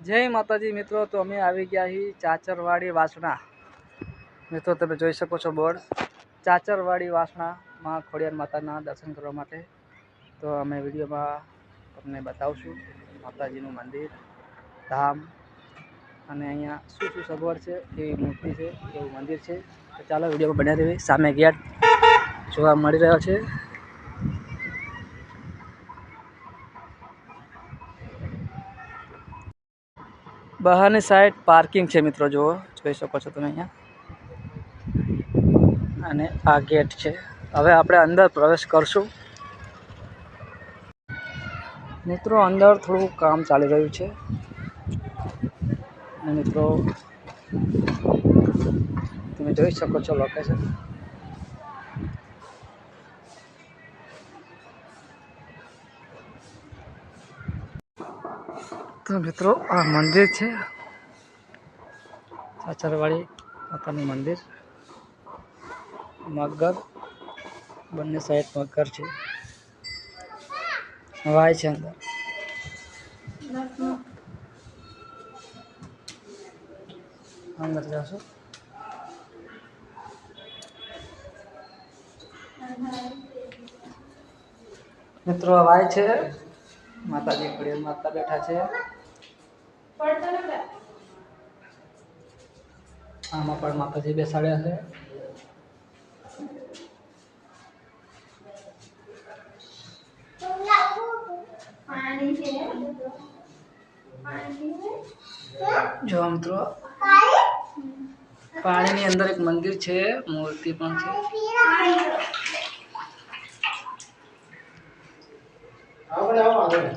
જય માતાજી મિત્રો, તો અમે આવી ગયા છીએ ચાચરવાડી વાસણા. મિત્રો, તમે જોઈ શકો છો બોર્ડ. ચાચરવાડી વાસણામાં ખોડિયાર માતાના દર્શન કરવા માટે. તો અમે વિડીયોમાં તમને બતાવશું માતાજીનું મંદિર, ધામ, અને અહીંયા શું શું સગવડ છે એવી મૂર્તિ છે, એવું મંદિર છે. તો ચાલો વિડીયોમાં બન્યા રહેવી સામે ગેટ જોવા મળી રહ્યો છે. બહારની સાઈડ પાર્કિંગ છે મિત્રો, જુઓ, જોઈ શકો છો તમે અહીંયા. અને આ ગેટ છે. હવે આપણે અંદર પ્રવેશ કરશું. મિત્રો, અંદર થોડું કામ ચાલી રહ્યું છે. મિત્રો, તમે જોઈ શકો છો લોકેશન તો મિત્રો, આ મંદિર છે. સાચરવાડી માતાનું મંદિર. મગર. બંને સાઈડ મગર છે. વાય છે અંદર. અંદર જશો. મિત્રો, આ વાય છે. માતાજી માતા બેઠા છે. આમાં પણ માતાજી બેસાડ્યા છે જો મિત્રો પાણીની અંદર એક મંદિર છે મૂર્તિ પણ છે આ પેલા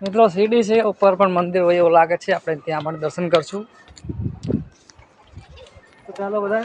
મિત્રો, સીડી છે, ઉપર પણ મંદિર હોય એવું લાગે છે. આપણે ત્યાં પણ દર્શન કરશું. તો ચાલો બધા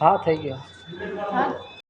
હા થઈ ગયો.